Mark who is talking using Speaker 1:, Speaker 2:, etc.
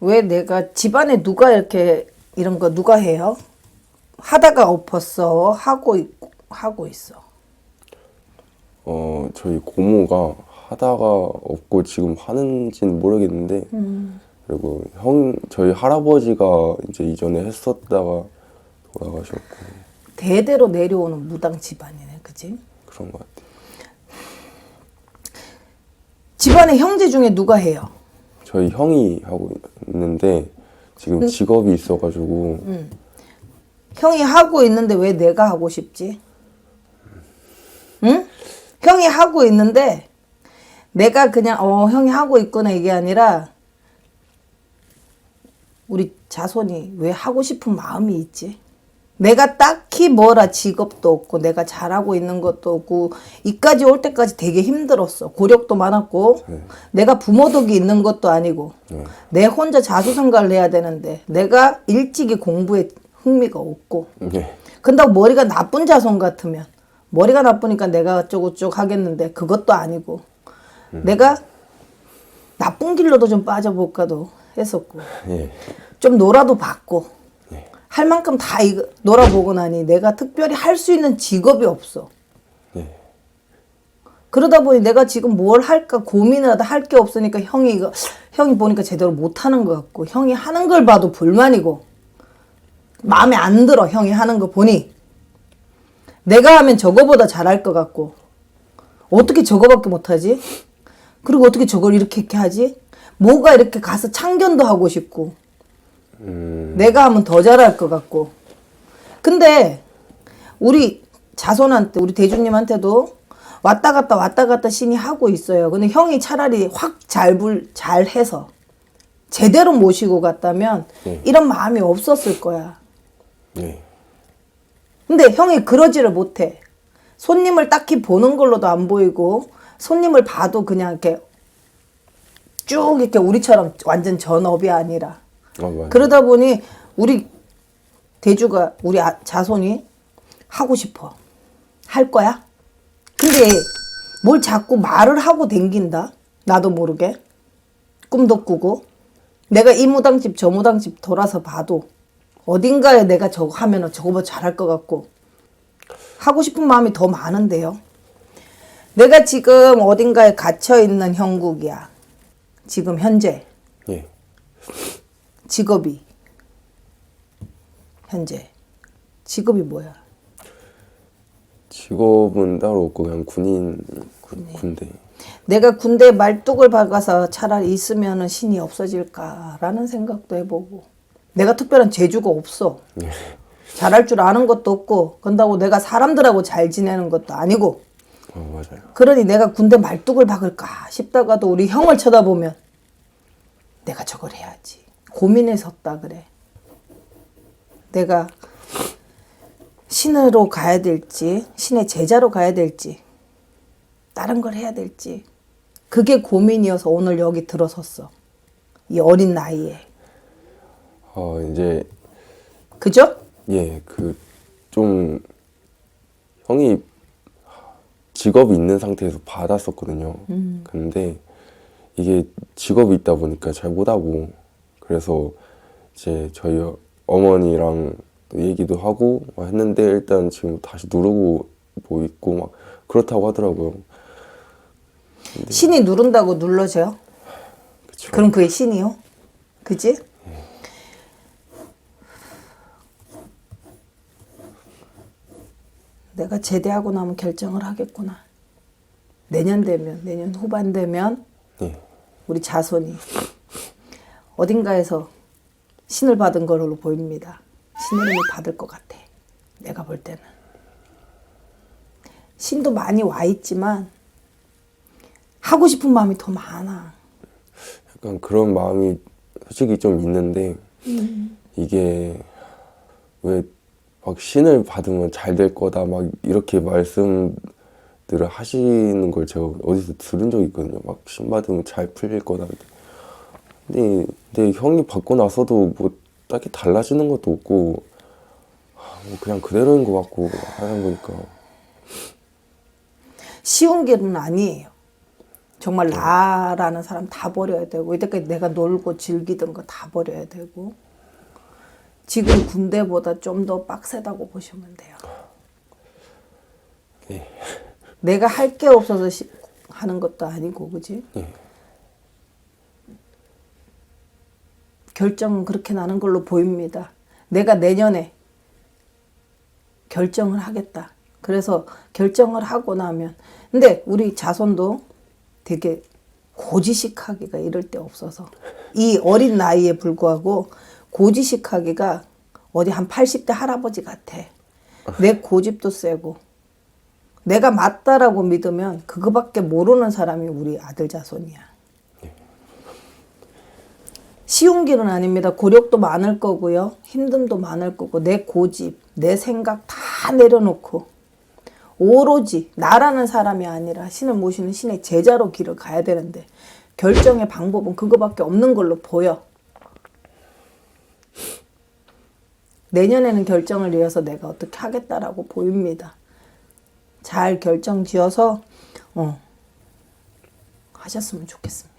Speaker 1: 왜 내가 집안에 누가 이렇게 이런 거 누가 해요? 하다가 엎었어 하고 있고 하고 있어.
Speaker 2: 어 저희 고모가 하다가 없고 지금 하는지는 모르겠는데 그리고 형 저희 할아버지가 이제 이전에 했었다가 돌아가셨고
Speaker 1: 대대로 내려오는 무당 집안이네, 그지?
Speaker 2: 그런 것 같아요.
Speaker 1: 집안에 형제 중에 누가 해요?
Speaker 2: 저희 형이 하고 있는데 지금 직업이 있어가지고
Speaker 1: 형이 하고 있는데 왜 내가 하고 싶지? 응? 형이 하고 있는데 내가 그냥 어 형이 하고 있구나 이게 아니라 우리 자손이 왜 하고 싶은 마음이 있지? 내가 딱히 뭐라 직업도 없고 내가 잘하고 있는 것도 없고 이까지 올 때까지 되게 힘들었어. 고력도 많았고 내가 부모 덕이 있는 것도 아니고
Speaker 2: 네.
Speaker 1: 내 혼자 자수성가를 해야 되는데 내가 일찍이 공부에 흥미가 없고
Speaker 2: 예.
Speaker 1: 근다고 머리가 나쁜 자손 같으면 머리가 나쁘니까 내가 어쩌고저쩌고 하겠는데 그것도 아니고 내가 나쁜 길로도 좀 빠져볼까도 했었고
Speaker 2: 예.
Speaker 1: 좀 놀아도 봤고
Speaker 2: 예.
Speaker 1: 할 만큼 다 이거 놀아보고 나니 내가 특별히 할 수 있는 직업이 없어.
Speaker 2: 예.
Speaker 1: 그러다 보니 내가 지금 뭘 할까 고민을 하다 할 게 없으니까 형이 이거 형이 보니까 제대로 못 하는 것 같고 형이 하는 걸 봐도 불만이고 마음에 안 들어 형이 하는 거 보니 내가 하면 저거보다 잘할 것 같고 어떻게 저거밖에 못하지? 그리고 어떻게 저걸 이렇게 이렇게 하지? 뭐가 이렇게 가서 참견도 하고 싶고
Speaker 2: 음,
Speaker 1: 내가 하면 더 잘할 것 같고. 근데 우리 자손한테 우리 대주님한테도 왔다 갔다 왔다 갔다 신이 하고 있어요. 근데 형이 차라리 확 잘불 잘해서 제대로 모시고 갔다면
Speaker 2: 네.
Speaker 1: 이런 마음이 없었을 거야.
Speaker 2: 예.
Speaker 1: 근데 형이 그러지를 못해. 손님을 딱히 보는 걸로도 안 보이고 손님을 봐도 그냥 이렇게 쭉 이렇게 우리처럼 완전 전업이 아니라
Speaker 2: 아 맞아요.
Speaker 1: 그러다 보니 우리 대주가 우리 아- 자손이 하고 싶어 할 거야. 근데 뭘 자꾸 말을 하고 댕긴다. 나도 모르게 꿈도 꾸고 내가 이 무당집 저 무당집 돌아서 봐도 어딘가에 내가 저거 하면은 저거보다 잘할 것 같고 하고 싶은 마음이 더 많은데요. 내가 지금 어딘가에 갇혀 있는 형국이야. 지금 현재
Speaker 2: 예.
Speaker 1: 직업이 현재 직업이 뭐야?
Speaker 2: 직업은 따로 없고 그냥 군인 군, 군대.
Speaker 1: 내가 군대 말뚝을 박아서 차라리 있으면은 신이 없어질까라는 생각도 해보고 내가 특별한 재주가 없어.
Speaker 2: 예.
Speaker 1: 잘할 줄 아는 것도 없고 그런다고 내가 사람들하고 잘 지내는 것도 아니고
Speaker 2: 아 맞아요.
Speaker 1: 그러니 내가 군대 말뚝을 박을까 싶다가도 우리 형을 쳐다보면 내가 저걸 해야지 고민했었다 그래. 내가 신으로 가야 될지 신의 제자로 가야 될지 다른 걸 해야 될지 그게 고민이어서 오늘 여기 들어섰어. 이 어린 나이에
Speaker 2: 어 이제
Speaker 1: 그죠?
Speaker 2: 예, 그 좀 형이 직업이 있는 상태에서 받았었거든요. 근데 이게 직업이 있다 보니까 잘 못하고 그래서 이제 저희 어머니랑 또 얘기도 하고 막 했는데 일단 지금 다시 누르고 뭐 있고 막 그렇다고 하더라고요.
Speaker 1: 신이 누른다고 눌러져요?
Speaker 2: 그쵸?
Speaker 1: 그럼 그게 신이요? 그지? 내가 제대하고 나면 결정을 하겠구나. 내년 되면, 내년 후반 되면
Speaker 2: 예,
Speaker 1: 우리 자손이 어딘가에서 신을 받은 걸로 보입니다. 신의 힘을 받을 것 같아. 내가 볼 때는. 신도 많이 와 있지만 하고 싶은 마음이 더 많아.
Speaker 2: 약간 그런 마음이 솔직히 좀 있는데 이게 왜 막 신을 받으면 잘 될 거다 막 이렇게 말씀들을 하시는 걸 제가 어디서 들은 적이 있거든요. 막 신 받으면 잘 풀릴 거다. 근데 근데 형이 받고 나서도 뭐 딱히 달라지는 것도 없고 아, 뭐 그냥 그대로인 것 같고 하는 거니까
Speaker 1: 쉬운 길은 아니에요. 정말 나라는 사람 다 버려야 되고 이때까지 내가 놀고 즐기던 거 다 버려야 되고 지금 군대보다 좀 더 빡세다고 보시면 돼요.
Speaker 2: 네.
Speaker 1: 내가 할 게 없어서 시- 하는 것도 아니고 그지?
Speaker 2: 네.
Speaker 1: 결정은 그렇게 나는 걸로 보입니다. 내가 내년에 결정을 하겠다. 그래서 결정을 하고 나면 근데 우리 자손도 되게 고지식하기가 이럴 데 없어서 이 어린 나이에 불구하고 고지식하기가 어디 한 80대 할아버지 같아. 내 고집도 세고 내가 맞다라고 믿으면 그거밖에 모르는 사람이 우리 아들 자손이야. 쉬운 길은 아닙니다. 고력도 많을 거고요. 힘듦도 많을 거고 내 고집, 내 생각 다 내려놓고 오로지 나라는 사람이 아니라 신을 모시는 신의 제자로 길을 가야 되는데 결정의 방법은 그거밖에 없는 걸로 보여. 내년에는 결정을 이어서 내가 어떻게 하겠다라고 보입니다. 잘 결정 지어서 어, 하셨으면 좋겠습니다.